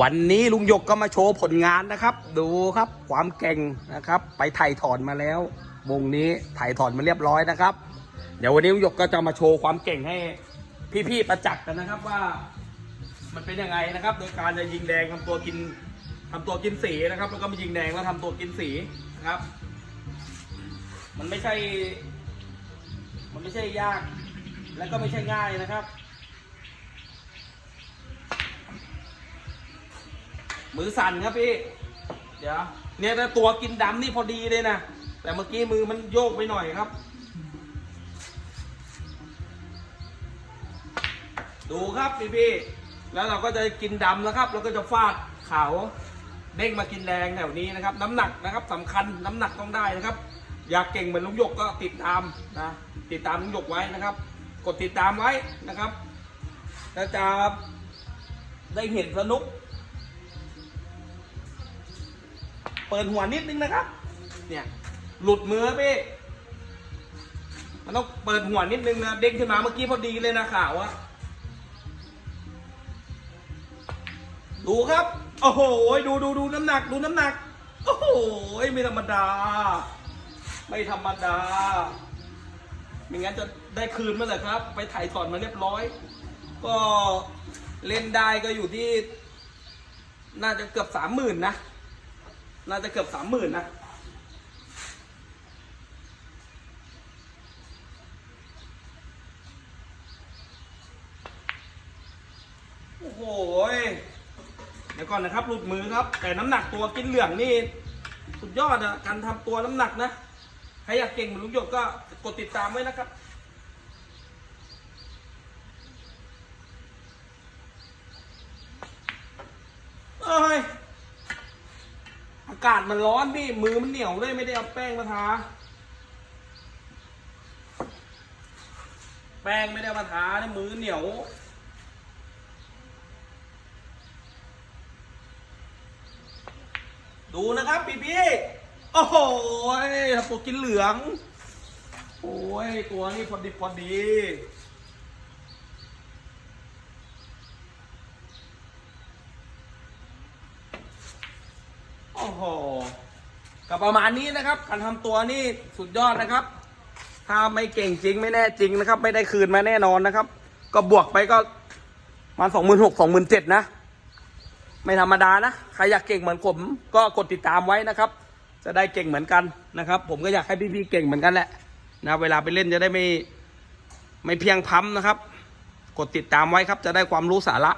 วันนี้ลุงหยกก็มาโชว์ผลงานนะครับ ดูครับความเก่งนะครับ ไปถ่ายถอนมาแล้ว วงนี้ถ่ายถอนมาเรียบร้อยนะครับ เดี๋ยววันนี้ลุงหยกก็จะมาโชว์ความเก่งให้พี่ๆประจักษ์กันนะครับว่า มันเป็นยังไงนะครับ โดยการจะยิงแดงทำตัวกินทำตัวกินสีนะครับ แล้วก็มายิงแดงแล้วทำตัวกินสีนะครับ มันไม่ใช่ มันไม่ใช่ยาก และก็ไม่ใช่ง่ายนะครับ มือสั่นครับพี่ เดี๋ยว เนี่ยแต่ตัวกินดำนี่พอดีเลยนะ แต่เมื่อกี้มือมันโยกไปหน่อยครับ ดูครับพี่พี่ แล้วเราก็จะกินดำนะครับ แล้วก็จะฟาดขาวเด้งมากินแรงแถวนี้นะครับ น้ำหนักนะครับสำคัญน้ำหนักต้องได้นะครับ อยากเก่งเหมือนลุงหยกก็ติดตามนะ ติดตามลุงหยกไว้นะครับ กดติดตามไว้นะครับแล้วจะได้เห็นสนุก เปิดหัวนิดนึงนะครับ เนี่ย หลุดมือพี่มันต้องเปิดหัวนิดนึงนะเด้งขึ้นมาเมื่อกี้พอดีเลยนะข่าวอะดูครับ โอ้โห ดูดูดูน้ำหนัก ดูน้ำหนัก โอ้โห ไม่ธรรมดา ไม่ธรรมดา ไม่งั้นจะได้คืนเมื่อไหร่ครับ ไปถ่ายถอนมาเรียบร้อย ก็เล่นได้ก็อยู่ที่ น่าจะเกือบสามหมื่นนะ น่าจะเกือบสามหมื่นนะโอ้โหเดี๋ยวก่อนนะครับหลุดมือครับ แต่น้ำหนักตัวกินเหลืองนี่สุดยอดอะการทำตัวน้ำหนักนะ ใครอยากเก่งเหมือนลุงหยกก็กดติดตามไว้นะครับ เอ้ย อากาศมันร้อนพี่มือมันเหนียวเลยไม่ได้เอาแป้งมาทา แป้งไม่ได้มาทาเนี่ยมือเหนียว ดูนะครับพี่พี่โอ้โหยตัวกินเหลือง โอ้ยตัวนี้พอดีพอดี โอ้โหกับประมาณนี้นะครับ การทำตัวนี่สุดยอดนะครับ ถ้าไม่เก่งจริงไม่แน่จริงนะครับ ไม่ได้คืนมาแน่นอนนะครับ ก็บวกไปก็ประมาสองหมื่นหกสองหมื่นเจ็ดนะ ไม่ธรรมดานะ ใครอยากเก่งเหมือนผม ก็กดติดตามไว้นะครับ จะได้เก่งเหมือนกันนะครับ ผมก็อยากให้พี่ๆเก่งเหมือนกันแหละนะเวลาไปเล่นจะได้ไม่ไม่เพียงพ้ำนะครับ กดติดตามไว้ครับ จะได้ความรู้สาระ